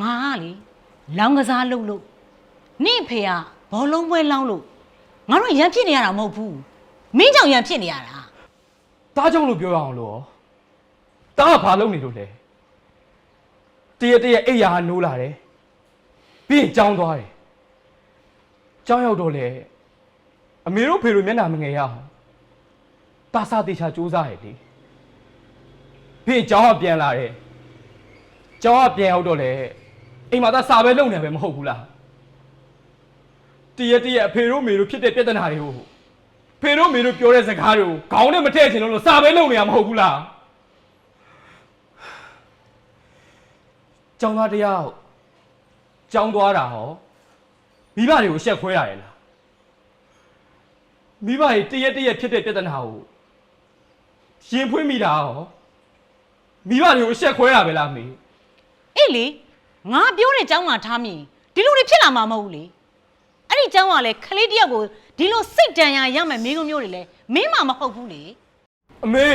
ငါကလေလောင်းကစားလုပ်လို့နင့်အဖေကဘောလုံးပွဲလောင်းလို့ငါတို့ရန်ဖြစ်နေရတာမဟုတ်ဘူးမင်းကြောင့်ရန်ဖြစ်နေရတာတားကြောင့်လို့ပြောရအောင်လို့တားကဘာလုပ်နေလို့လဲတရက်တရက်အိယာကနိုးလာတယ်ပြီးရင်ကြောင်းသွားတယ်ကြောင်းရောက်တော့လေအမေတို့ဖေတို့မျက်နှာမငယ်ရအောင်တားစားတေချာစူးစားရလေပြီးရင်ကြောင်းကပြန်လာတယ်ကြောင်းကပြန်ရောက်တော့လေ အိမ်မှာသာစာပဲလုပ်နေပဲမဟုတ်ဘူးလားတရက်တရက်အဖေတို့မေတို့ဖြစ်တဲ့ပြဿနာတွေကိုဖေတို့မေတို့ပြောတဲ့စကားတွေကိုခေါင်းနဲ့မထည့်ချင်လို့လို့စာပဲလုပ်နေရမဟုတ်ဘူးလားကျောင်းသားတရားကျောင်းသွားတာဟောမိဘတွေကိုရှက်ခွဲရရဲ့လားမိဘတွေတရက်တရက်ဖြစ်တဲ့ပြဿနာကိုရင်ဖွင့်မိတာဟောမိဘတွေကိုရှက်ခွဲရပဲလားမေအေးလေ ငါပြောတဲ့အကြောင်းမှထားမိရင်ဒီလိုတွေဖြစ်လာမှာမဟုတ်ဘူးလေအဲ့ဒီအကြောင်းကလည်းခလေးတစ်ယောက်ကိုဒီလိုစိတ်တန်ရာရမယ်မိကုံမျိုးတွေလဲမင်းမှမဟုတ်ဘူးလေအမေ